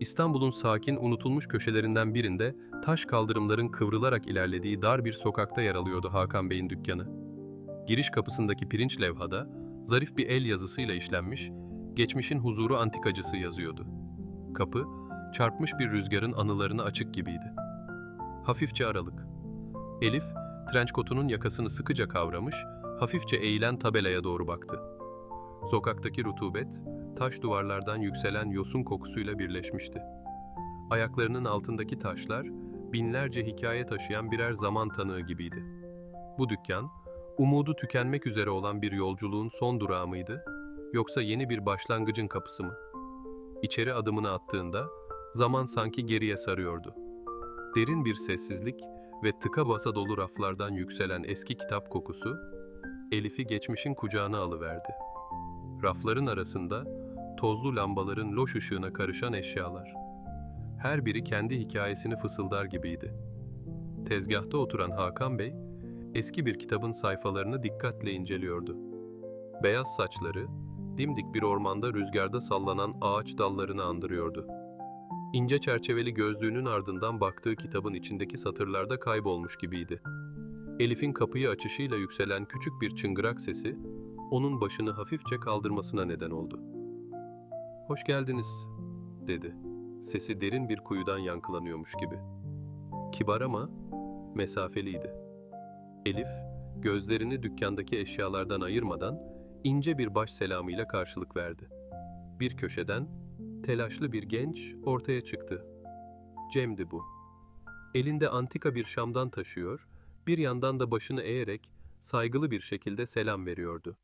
İstanbul'un sakin, unutulmuş köşelerinden birinde taş kaldırımların kıvrılarak ilerlediği dar bir sokakta yer alıyordu Hakan Bey'in dükkanı. Giriş kapısındaki pirinç levhada zarif bir el yazısıyla işlenmiş, geçmişin huzuru antikacısı yazıyordu. Kapı, çarpmış bir rüzgarın anılarına açık gibiydi. Hafifçe aralık. Elif, trenç kotunun yakasını sıkıca kavramış, hafifçe eğilen tabelaya doğru baktı. Sokaktaki rutubet, taş duvarlardan yükselen yosun kokusuyla birleşmişti. Ayaklarının altındaki taşlar, binlerce hikaye taşıyan birer zaman tanığı gibiydi. Bu dükkan, umudu tükenmek üzere olan bir yolculuğun son durağı mıydı, yoksa yeni bir başlangıcın kapısı mı? İçeri adımını attığında, zaman sanki geriye sarıyordu. Derin bir sessizlik ve tıka basa dolu raflardan yükselen eski kitap kokusu, Elif'i geçmişin kucağına alıverdi. Rafların arasında tozlu lambaların loş ışığına karışan eşyalar. Her biri kendi hikayesini fısıldar gibiydi. Tezgahta oturan Hakan Bey, eski bir kitabın sayfalarını dikkatle inceliyordu. Beyaz saçları, dimdik bir ormanda rüzgarda sallanan ağaç dallarını andırıyordu. İnce çerçeveli gözlüğünün ardından baktığı kitabın içindeki satırlarda kaybolmuş gibiydi. Elif'in kapıyı açışıyla yükselen küçük bir çıngırak sesi, onun başını hafifçe kaldırmasına neden oldu. Hoş geldiniz, dedi. Sesi derin bir kuyudan yankılanıyormuş gibi. Kibar ama mesafeliydi. Elif, gözlerini dükkandaki eşyalardan ayırmadan ince bir baş selamıyla karşılık verdi. Bir köşeden telaşlı bir genç ortaya çıktı. Cem'di bu. Elinde antika bir şamdan taşıyor, bir yandan da başını eğerek saygılı bir şekilde selam veriyordu.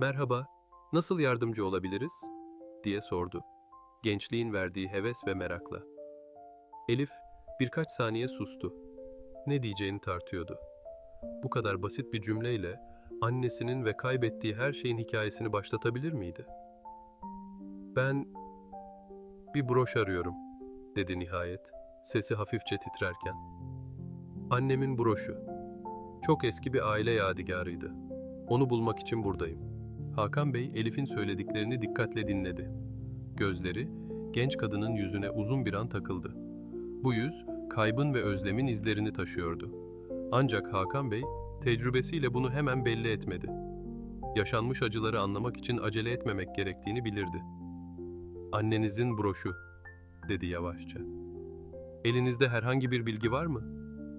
Merhaba, nasıl yardımcı olabiliriz? diye sordu. Gençliğin verdiği heves ve merakla. Elif birkaç saniye sustu. Ne diyeceğini tartıyordu. Bu kadar basit bir cümleyle annesinin ve kaybettiği her şeyin hikayesini başlatabilir miydi? Ben bir broş arıyorum, dedi nihayet, sesi hafifçe titrerken. Annemin broşu. Çok eski bir aile yadigarıydı. Onu bulmak için buradayım. Hakan Bey Elif'in söylediklerini dikkatle dinledi. Gözleri genç kadının yüzüne uzun bir an takıldı. Bu yüz kaybın ve özlemin izlerini taşıyordu. Ancak Hakan Bey tecrübesiyle bunu hemen belli etmedi. Yaşanmış acıları anlamak için acele etmemek gerektiğini bilirdi. Annenizin broşu, dedi yavaşça. Elinizde herhangi bir bilgi var mı?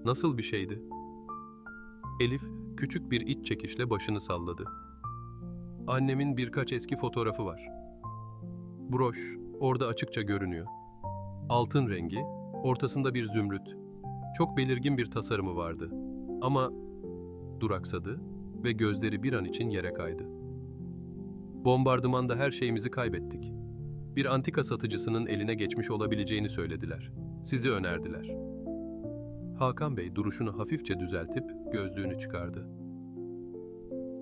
Nasıl bir şeydi? Elif küçük bir iç çekişle başını salladı. Annemin birkaç eski fotoğrafı var. Broş orada açıkça görünüyor. Altın rengi, ortasında bir zümrüt. Çok belirgin bir tasarımı vardı. Ama duraksadı ve gözleri bir an için yere kaydı. Bombardımanda her şeyimizi kaybettik. Bir antika satıcısının eline geçmiş olabileceğini söylediler. Sizi önerdiler. Hakan Bey duruşunu hafifçe düzeltip gözlüğünü çıkardı.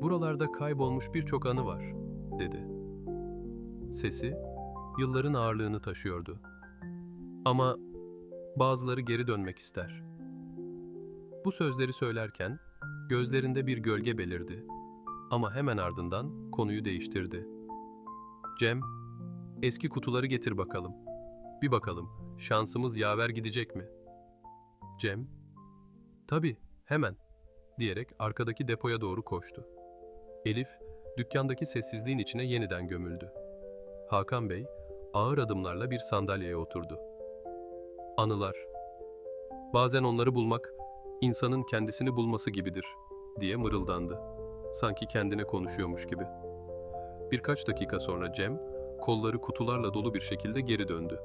Buralarda kaybolmuş birçok anı var, dedi. Sesi, yılların ağırlığını taşıyordu. Ama bazıları geri dönmek ister. Bu sözleri söylerken gözlerinde bir gölge belirdi. Ama hemen ardından konuyu değiştirdi. Cem, eski kutuları getir bakalım. Bir bakalım, şansımız yaver gidecek mi? Cem, tabii, hemen, diyerek arkadaki depoya doğru koştu. Elif, dükkandaki sessizliğin içine yeniden gömüldü. Hakan Bey, ağır adımlarla bir sandalyeye oturdu. Anılar. Bazen onları bulmak, insanın kendisini bulması gibidir, diye mırıldandı. Sanki kendine konuşuyormuş gibi. Birkaç dakika sonra Cem, kolları kutularla dolu bir şekilde geri döndü.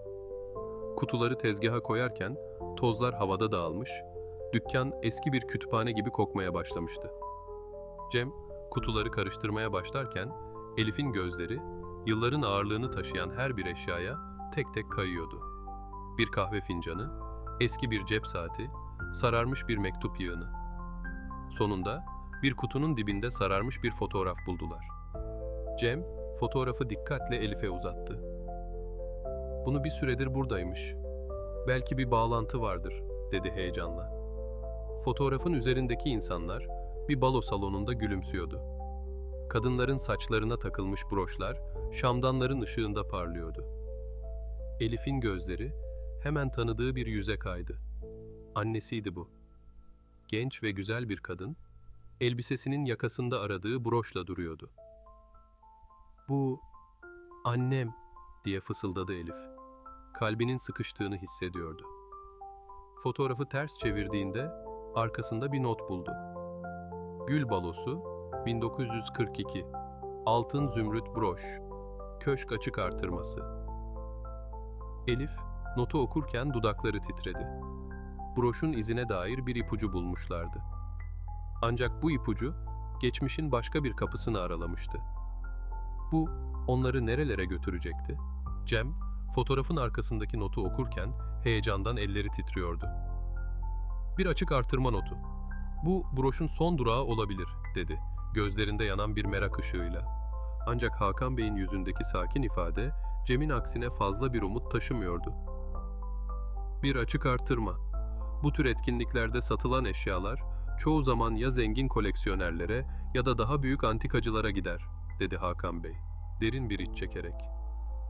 Kutuları tezgaha koyarken tozlar havada dağılmış, dükkan eski bir kütüphane gibi kokmaya başlamıştı. Cem, kutuları karıştırmaya başlarken Elif'in gözleri yılların ağırlığını taşıyan her bir eşyaya tek tek kayıyordu. Bir kahve fincanı, eski bir cep saati, sararmış bir mektup yığını. Sonunda bir kutunun dibinde sararmış bir fotoğraf buldular. Cem fotoğrafı dikkatle Elif'e uzattı. Bunu bir süredir buradaymış. Belki bir bağlantı vardır, dedi heyecanla. Fotoğrafın üzerindeki insanlar bir balo salonunda gülümsüyordu. Kadınların saçlarına takılmış broşlar şamdanların ışığında parlıyordu. Elif'in gözleri hemen tanıdığı bir yüze kaydı. Annesiydi bu. Genç ve güzel bir kadın, elbisesinin yakasında aradığı broşla duruyordu. Bu annem diye fısıldadı Elif. Kalbinin sıkıştığını hissediyordu. Fotoğrafı ters çevirdiğinde arkasında bir not buldu. Gül balosu 1942 Altın zümrüt broş Köşk açık artırması Elif notu okurken dudakları titredi. Broşun izine dair bir ipucu bulmuşlardı. Ancak bu ipucu geçmişin başka bir kapısını aralamıştı. Bu onları nerelere götürecekti? Cem, fotoğrafın arkasındaki notu okurken heyecandan elleri titriyordu. Bir açık artırma notu. Bu broşun son durağı olabilir, dedi, gözlerinde yanan bir merak ışığıyla. Ancak Hakan Bey'in yüzündeki sakin ifade, Cem'in aksine fazla bir umut taşımıyordu. Bir açık artırma. Bu tür etkinliklerde satılan eşyalar, çoğu zaman ya zengin koleksiyonerlere ya da daha büyük antikacılara gider, dedi Hakan Bey, derin bir iç çekerek.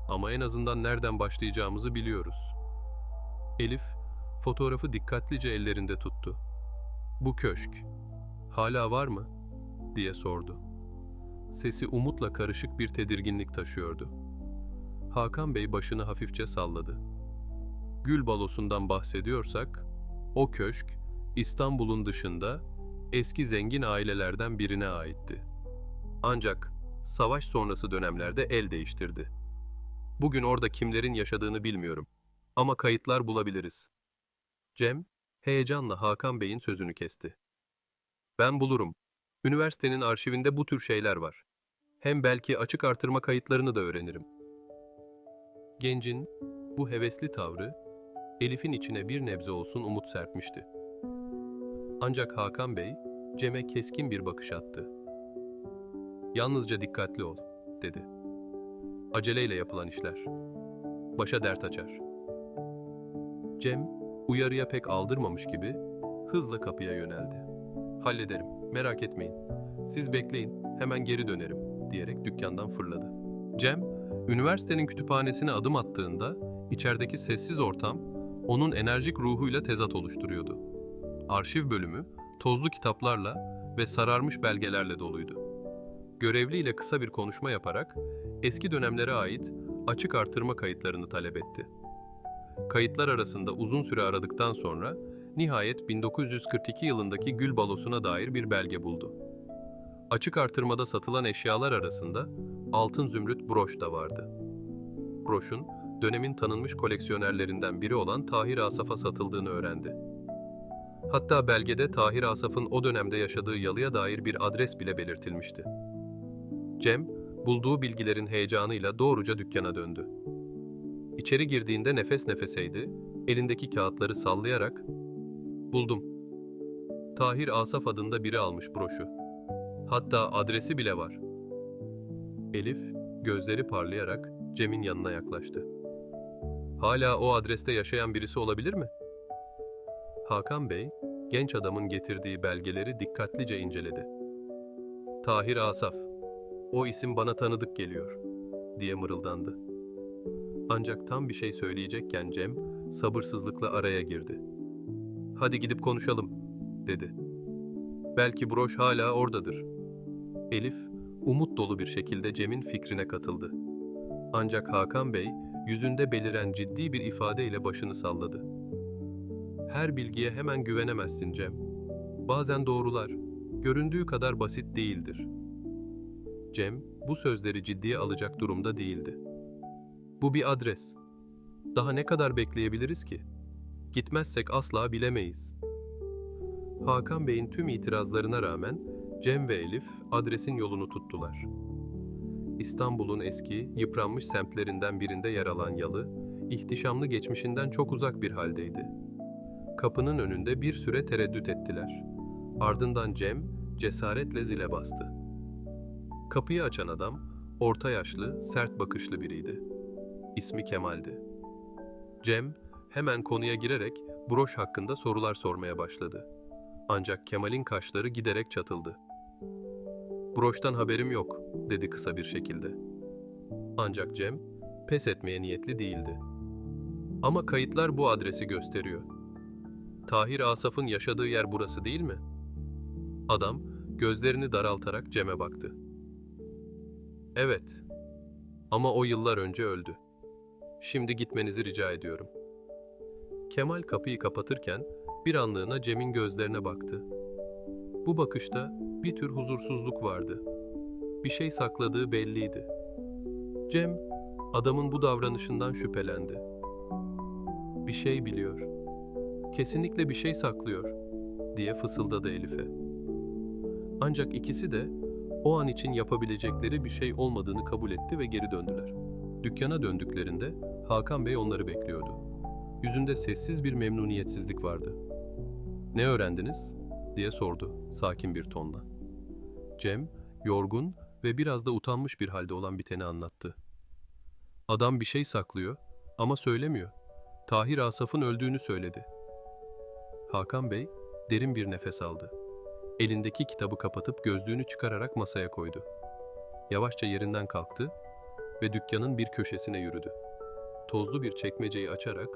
Ama en azından nereden başlayacağımızı biliyoruz. Elif, fotoğrafı dikkatlice ellerinde tuttu. Bu köşk, hala var mı? diye sordu. Sesi umutla karışık bir tedirginlik taşıyordu. Hakan Bey başını hafifçe salladı. Gül balosundan bahsediyorsak, o köşk İstanbul'un dışında eski zengin ailelerden birine aitti. Ancak savaş sonrası dönemlerde el değiştirdi. Bugün orada kimlerin yaşadığını bilmiyorum ama kayıtlar bulabiliriz. Cem, heyecanla Hakan Bey'in sözünü kesti. Ben bulurum. Üniversitenin arşivinde bu tür şeyler var. Hem belki açık artırma kayıtlarını da öğrenirim. Gencin bu hevesli tavrı Elif'in içine bir nebze olsun umut serpmişti. Ancak Hakan Bey Cem'e keskin bir bakış attı. Yalnızca dikkatli ol, dedi. Aceleyle yapılan işler. Başa dert açar. Cem, uyarıya pek aldırmamış gibi hızla kapıya yöneldi. Hallederim, merak etmeyin. Siz bekleyin, hemen geri dönerim, diyerek dükkandan fırladı. Cem, üniversitenin kütüphanesine adım attığında içerideki sessiz ortam onun enerjik ruhuyla tezat oluşturuyordu. Arşiv bölümü tozlu kitaplarla ve sararmış belgelerle doluydu. Görevliyle kısa bir konuşma yaparak eski dönemlere ait açık artırma kayıtlarını talep etti. Kayıtlar arasında uzun süre aradıktan sonra nihayet 1942 yılındaki gül balosuna dair bir belge buldu. Açık artırmada satılan eşyalar arasında altın zümrüt broş da vardı. Broşun dönemin tanınmış koleksiyonerlerinden biri olan Tahir Asaf'a satıldığını öğrendi. Hatta belgede Tahir Asaf'ın o dönemde yaşadığı yalıya dair bir adres bile belirtilmişti. Cem, bulduğu bilgilerin heyecanıyla doğruca dükkana döndü. İçeri girdiğinde nefes nefeseydi, elindeki kağıtları sallayarak ''Buldum. Tahir Asaf adında biri almış broşu. Hatta adresi bile var.'' Elif, gözleri parlayarak Cem'in yanına yaklaştı. Hala o adreste yaşayan birisi olabilir mi? Hakan Bey, genç adamın getirdiği belgeleri dikkatlice inceledi. Tahir Asaf, o isim bana tanıdık geliyor, diye mırıldandı. Ancak tam bir şey söyleyecekken Cem, sabırsızlıkla araya girdi. Hadi gidip konuşalım, dedi. Belki broş hala oradadır. Elif, umut dolu bir şekilde Cem'in fikrine katıldı. Ancak Hakan Bey, yüzünde beliren ciddi bir ifadeyle başını salladı. Her bilgiye hemen güvenemezsin Cem. Bazen doğrular, göründüğü kadar basit değildir. Cem, bu sözleri ciddiye alacak durumda değildi. Bu bir adres. Daha ne kadar bekleyebiliriz ki? Gitmezsek asla bilemeyiz. Hakan Bey'in tüm itirazlarına rağmen Cem ve Elif adresin yolunu tuttular. İstanbul'un eski, yıpranmış semtlerinden birinde yer alan yalı, ihtişamlı geçmişinden çok uzak bir haldeydi. Kapının önünde bir süre tereddüt ettiler. Ardından Cem cesaretle zile bastı. Kapıyı açan adam, orta yaşlı, sert bakışlı biriydi. İsmi Kemal'di. Cem hemen konuya girerek broş hakkında sorular sormaya başladı. Ancak Kemal'in kaşları giderek çatıldı. Broştan haberim yok, dedi kısa bir şekilde. Ancak Cem, pes etmeye niyetli değildi. Ama kayıtlar bu adresi gösteriyor. Tahir Asaf'ın yaşadığı yer burası değil mi? Adam gözlerini daraltarak Cem'e baktı. Evet. Ama o yıllar önce öldü. Şimdi gitmenizi rica ediyorum. Kemal kapıyı kapatırken bir anlığına Cem'in gözlerine baktı. Bu bakışta bir tür huzursuzluk vardı. Bir şey sakladığı belliydi. Cem, adamın bu davranışından şüphelendi. Bir şey biliyor. Kesinlikle bir şey saklıyor, diye fısıldadı Elif'e. Ancak ikisi de o an için yapabilecekleri bir şey olmadığını kabul etti ve geri döndüler. Dükkana döndüklerinde Hakan Bey onları bekliyordu. Yüzünde sessiz bir memnuniyetsizlik vardı. "Ne öğrendiniz?" diye sordu sakin bir tonla. Cem, yorgun ve biraz da utanmış bir halde olan biteni anlattı. Adam bir şey saklıyor ama söylemiyor. Tahir Asaf'ın öldüğünü söyledi. Hakan Bey derin bir nefes aldı. Elindeki kitabı kapatıp gözlüğünü çıkararak masaya koydu. Yavaşça yerinden kalktı ve dükkanın bir köşesine yürüdü. Tozlu bir çekmeceyi açarak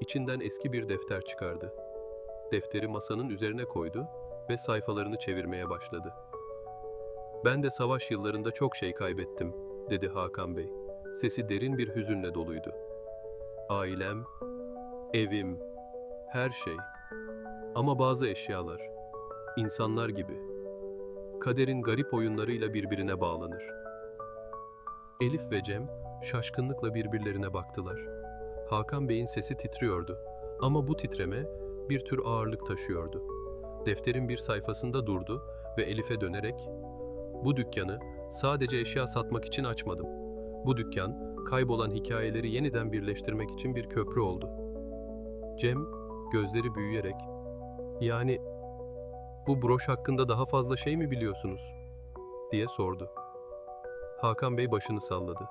içinden eski bir defter çıkardı. Defteri masanın üzerine koydu ve sayfalarını çevirmeye başladı. Ben de savaş yıllarında çok şey kaybettim, dedi Hakan Bey. Sesi derin bir hüzünle doluydu. Ailem, evim, her şey. Ama bazı eşyalar, insanlar gibi, kaderin garip oyunlarıyla birbirine bağlanır. Elif ve Cem şaşkınlıkla birbirlerine baktılar. Hakan Bey'in sesi titriyordu ama bu titreme bir tür ağırlık taşıyordu. Defterin bir sayfasında durdu ve Elif'e dönerek "Bu dükkanı sadece eşya satmak için açmadım. Bu dükkan kaybolan hikayeleri yeniden birleştirmek için bir köprü oldu." Cem gözleri büyüyerek "Yani bu broş hakkında daha fazla şey mi biliyorsunuz?" diye sordu. Hakan Bey başını salladı.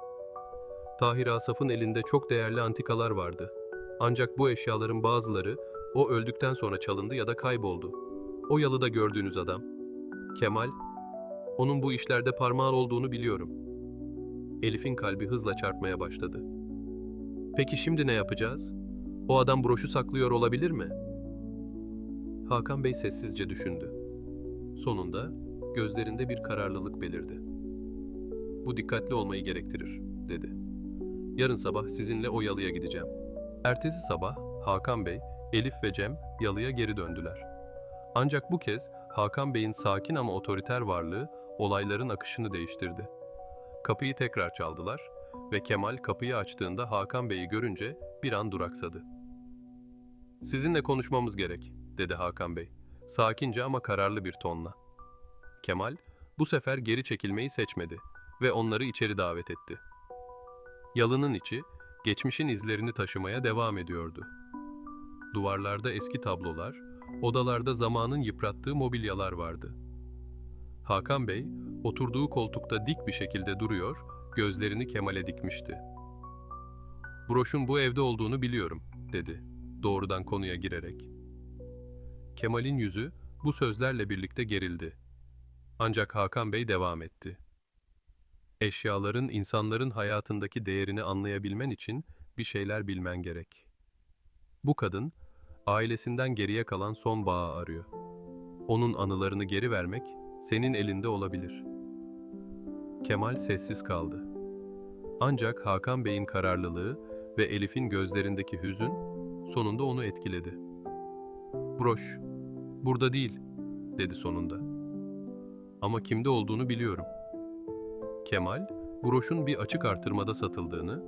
Tahir Asaf'ın elinde çok değerli antikalar vardı. Ancak bu eşyaların bazıları o öldükten sonra çalındı ya da kayboldu. O yalıda gördüğünüz adam. Kemal, onun bu işlerde parmağı olduğunu biliyorum. Elif'in kalbi hızla çarpmaya başladı. Peki şimdi ne yapacağız? O adam broşu saklıyor olabilir mi? Hakan Bey sessizce düşündü. Sonunda gözlerinde bir kararlılık belirdi. Bu dikkatli olmayı gerektirir, dedi. Yarın sabah sizinle o yalıya gideceğim. Ertesi sabah Hakan Bey, Elif ve Cem yalıya geri döndüler. Ancak bu kez Hakan Bey'in sakin ama otoriter varlığı olayların akışını değiştirdi. Kapıyı tekrar çaldılar ve Kemal kapıyı açtığında Hakan Bey'i görünce bir an duraksadı. Sizinle konuşmamız gerek, dedi Hakan Bey. Sakince ama kararlı bir tonla. Kemal bu sefer geri çekilmeyi seçmedi ve onları içeri davet etti. Yalının içi geçmişin izlerini taşımaya devam ediyordu. Duvarlarda eski tablolar, odalarda zamanın yıprattığı mobilyalar vardı. Hakan Bey oturduğu koltukta dik bir şekilde duruyor, gözlerini Kemal'e dikmişti. Broşun bu evde olduğunu biliyorum, dedi, doğrudan konuya girerek. Kemal'in yüzü bu sözlerle birlikte gerildi. Ancak Hakan Bey devam etti. Eşyaların insanların hayatındaki değerini anlayabilmen için bir şeyler bilmen gerek. Bu kadın, ailesinden geriye kalan son bağı arıyor. Onun anılarını geri vermek senin elinde olabilir. Kemal sessiz kaldı. Ancak Hakan Bey'in kararlılığı ve Elif'in gözlerindeki hüzün sonunda onu etkiledi. Broş, burada değil, dedi sonunda. Ama kimde olduğunu biliyorum. Kemal, broşun bir açık artırmada satıldığını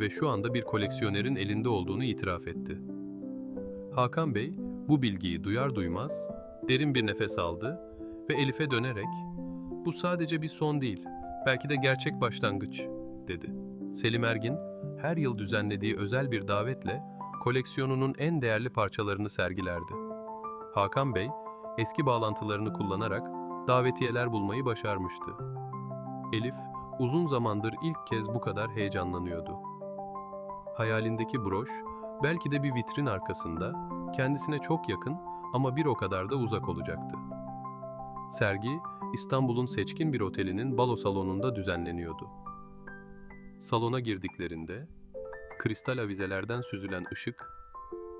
ve şu anda bir koleksiyonerin elinde olduğunu itiraf etti. Hakan Bey bu bilgiyi duyar duymaz derin bir nefes aldı ve Elif'e dönerek "Bu sadece bir son değil, belki de gerçek başlangıç." dedi. Selim Ergin her yıl düzenlediği özel bir davetle koleksiyonunun en değerli parçalarını sergilerdi. Hakan Bey eski bağlantılarını kullanarak davetiyeler bulmayı başarmıştı. Elif uzun zamandır ilk kez bu kadar heyecanlanıyordu. Hayalindeki broş belki de bir vitrin arkasında kendisine çok yakın ama bir o kadar da uzak olacaktı. Sergi İstanbul'un seçkin bir otelinin balo salonunda düzenleniyordu. Salona girdiklerinde kristal avizelerden süzülen ışık,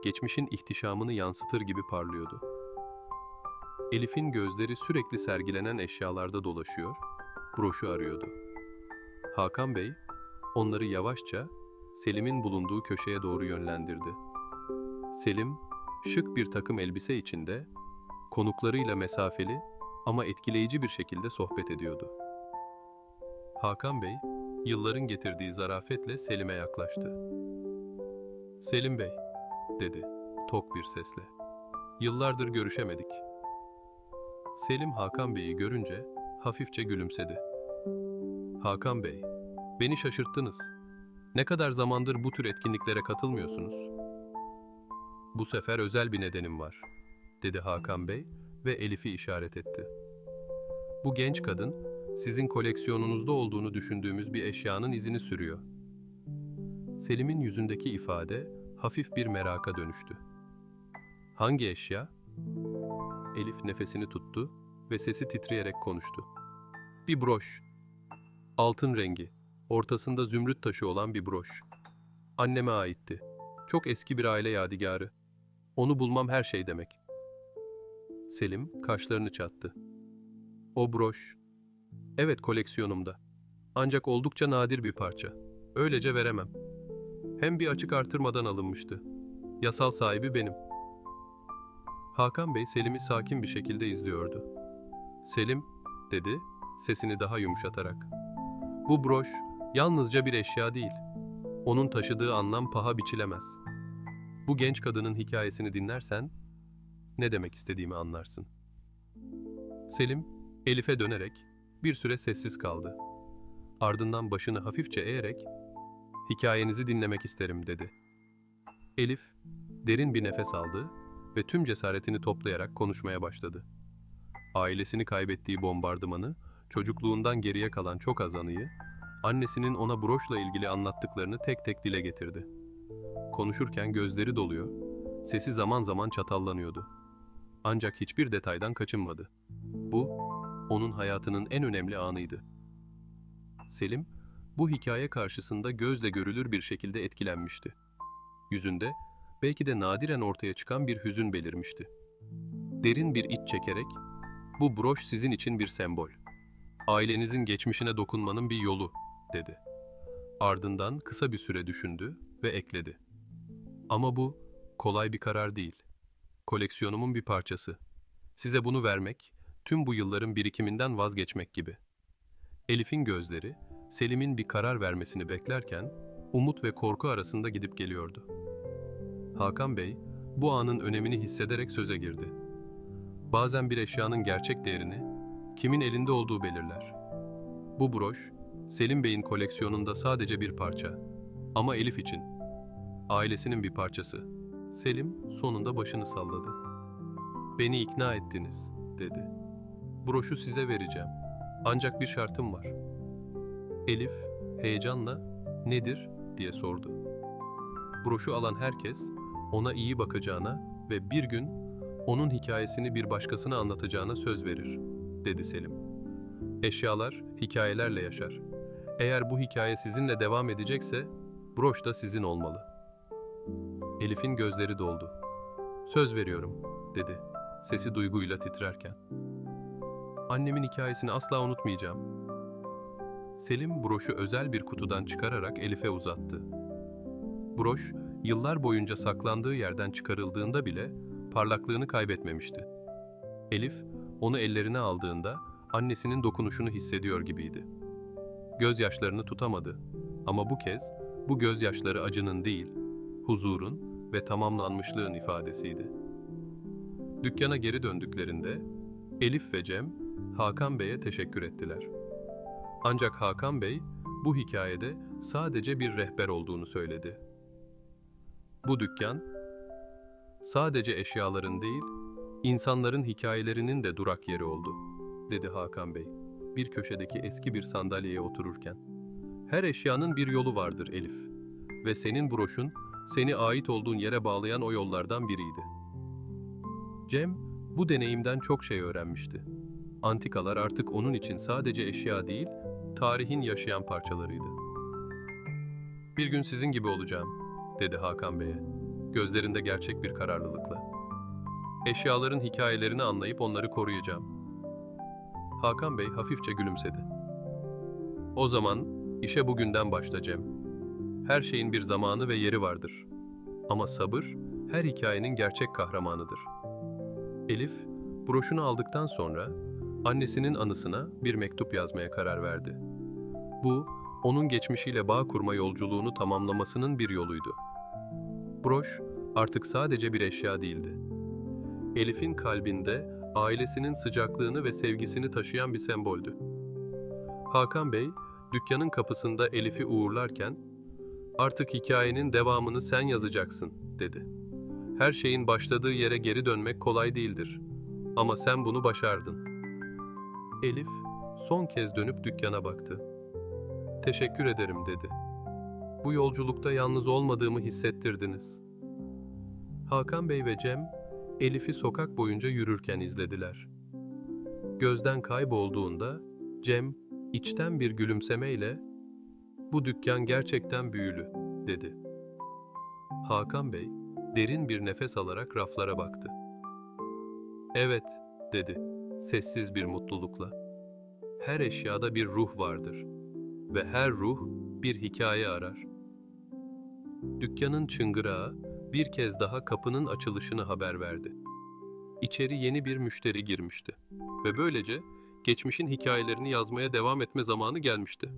geçmişin ihtişamını yansıtır gibi parlıyordu. Elif'in gözleri sürekli sergilenen eşyalarda dolaşıyor, broşu arıyordu. Hakan Bey, onları yavaşça Selim'in bulunduğu köşeye doğru yönlendirdi. Selim, şık bir takım elbise içinde, konuklarıyla mesafeli ama etkileyici bir şekilde sohbet ediyordu. Hakan Bey, yılların getirdiği zarafetle Selim'e yaklaştı. Selim Bey, dedi tok bir sesle. Yıllardır görüşemedik. Selim Hakan Bey'i görünce hafifçe gülümsedi. Hakan Bey, beni şaşırttınız. Ne kadar zamandır bu tür etkinliklere katılmıyorsunuz? Bu sefer özel bir nedenim var, dedi Hakan Bey ve Elif'i işaret etti. Bu genç kadın, sizin koleksiyonunuzda olduğunu düşündüğümüz bir eşyanın izini sürüyor. Selim'in yüzündeki ifade hafif bir meraka dönüştü. Hangi eşya? Elif nefesini tuttu ve sesi titreyerek konuştu. Bir broş. Altın rengi, ortasında zümrüt taşı olan bir broş. Anneme aitti. Çok eski bir aile yadigarı. Onu bulmam her şey demek. Selim kaşlarını çattı. O broş. Evet koleksiyonumda. Ancak oldukça nadir bir parça. Öylece veremem. Hem bir açık artırmadan alınmıştı. Yasal sahibi benim. Hakan Bey Selim'i sakin bir şekilde izliyordu. Selim, dedi, sesini daha yumuşatarak. Bu broş yalnızca bir eşya değil. Onun taşıdığı anlam paha biçilemez. Bu genç kadının hikayesini dinlersen ne demek istediğimi anlarsın. Selim, Elif'e dönerek bir süre sessiz kaldı. Ardından başını hafifçe eğerek "Hikayenizi dinlemek isterim." dedi. Elif derin bir nefes aldı ve tüm cesaretini toplayarak konuşmaya başladı. Ailesini kaybettiği bombardımanı, çocukluğundan geriye kalan çok az anıyı, annesinin ona broşla ilgili anlattıklarını tek tek dile getirdi. Konuşurken gözleri doluyor, sesi zaman zaman çatallanıyordu. Ancak hiçbir detaydan kaçınmadı. Bu, onun hayatının en önemli anıydı. Selim, bu hikaye karşısında gözle görülür bir şekilde etkilenmişti. Yüzünde, belki de nadiren ortaya çıkan bir hüzün belirmişti. Derin bir iç çekerek, bu broş sizin için bir sembol. Ailenizin geçmişine dokunmanın bir yolu, dedi. Ardından kısa bir süre düşündü ve ekledi. Ama bu kolay bir karar değil. Koleksiyonumun bir parçası. Size bunu vermek, tüm bu yılların birikiminden vazgeçmek gibi. Elif'in gözleri, Selim'in bir karar vermesini beklerken, umut ve korku arasında gidip geliyordu. Hakan Bey, bu anın önemini hissederek söze girdi. Bazen bir eşyanın gerçek değerini, kimin elinde olduğu belirler. Bu broş, Selim Bey'in koleksiyonunda sadece bir parça. Ama Elif için. Ailesinin bir parçası. Selim sonunda başını salladı. Beni ikna ettiniz, dedi. Broşu size vereceğim. Ancak bir şartım var. Elif heyecanla nedir diye sordu. Broşu alan herkes ona iyi bakacağına ve bir gün onun hikayesini bir başkasına anlatacağına söz verir, dedi Selim. Eşyalar hikayelerle yaşar. Eğer bu hikaye sizinle devam edecekse, broş da sizin olmalı. Elif'in gözleri doldu. Söz veriyorum, dedi, sesi duyguyla titrerken. Annemin hikayesini asla unutmayacağım. Selim broşu özel bir kutudan çıkararak Elif'e uzattı. Broş, yıllar boyunca saklandığı yerden çıkarıldığında bile parlaklığını kaybetmemişti. Elif, onu ellerine aldığında annesinin dokunuşunu hissediyor gibiydi. Gözyaşlarını tutamadı ama bu kez bu gözyaşları acının değil, huzurun ve tamamlanmışlığın ifadesiydi. Dükkana geri döndüklerinde Elif ve Cem Hakan Bey'e teşekkür ettiler. Ancak Hakan Bey bu hikayede sadece bir rehber olduğunu söyledi. Bu dükkan sadece eşyaların değil, insanların hikayelerinin de durak yeri oldu, dedi Hakan Bey, bir köşedeki eski bir sandalyeye otururken. Her eşyanın bir yolu vardır Elif ve senin broşun seni ait olduğun yere bağlayan o yollardan biriydi. Cem bu deneyimden çok şey öğrenmişti. Antikalar artık onun için sadece eşya değil, tarihin yaşayan parçalarıydı. Bir gün sizin gibi olacağım, dedi Hakan Bey'e, gözlerinde gerçek bir kararlılıkla. Eşyaların hikayelerini anlayıp onları koruyacağım. Hakan Bey hafifçe gülümsedi. O zaman işe bugünden başla Cem. Her şeyin bir zamanı ve yeri vardır. Ama sabır her hikayenin gerçek kahramanıdır. Elif, broşunu aldıktan sonra annesinin anısına bir mektup yazmaya karar verdi. Bu, onun geçmişiyle bağ kurma yolculuğunu tamamlamasının bir yoluydu. Broş artık sadece bir eşya değildi. Elif'in kalbinde ailesinin sıcaklığını ve sevgisini taşıyan bir semboldü. Hakan Bey, dükkanın kapısında Elif'i uğurlarken, "Artık hikayenin devamını sen yazacaksın." dedi. Her şeyin başladığı yere geri dönmek kolay değildir. Ama sen bunu başardın. Elif son kez dönüp dükkana baktı. Teşekkür ederim dedi. Bu yolculukta yalnız olmadığımı hissettirdiniz. Hakan Bey ve Cem Elif'i sokak boyunca yürürken izlediler. Gözden kaybolduğunda Cem içten bir gülümsemeyle "Bu dükkan gerçekten büyülü." dedi. Hakan Bey derin bir nefes alarak raflara baktı. "Evet." dedi sessiz bir mutlulukla. Her eşyada bir ruh vardır ve her ruh bir hikaye arar. Dükkanın çıngırağı bir kez daha kapının açılışını haber verdi. İçeri yeni bir müşteri girmişti ve böylece geçmişin hikayelerini yazmaya devam etme zamanı gelmişti.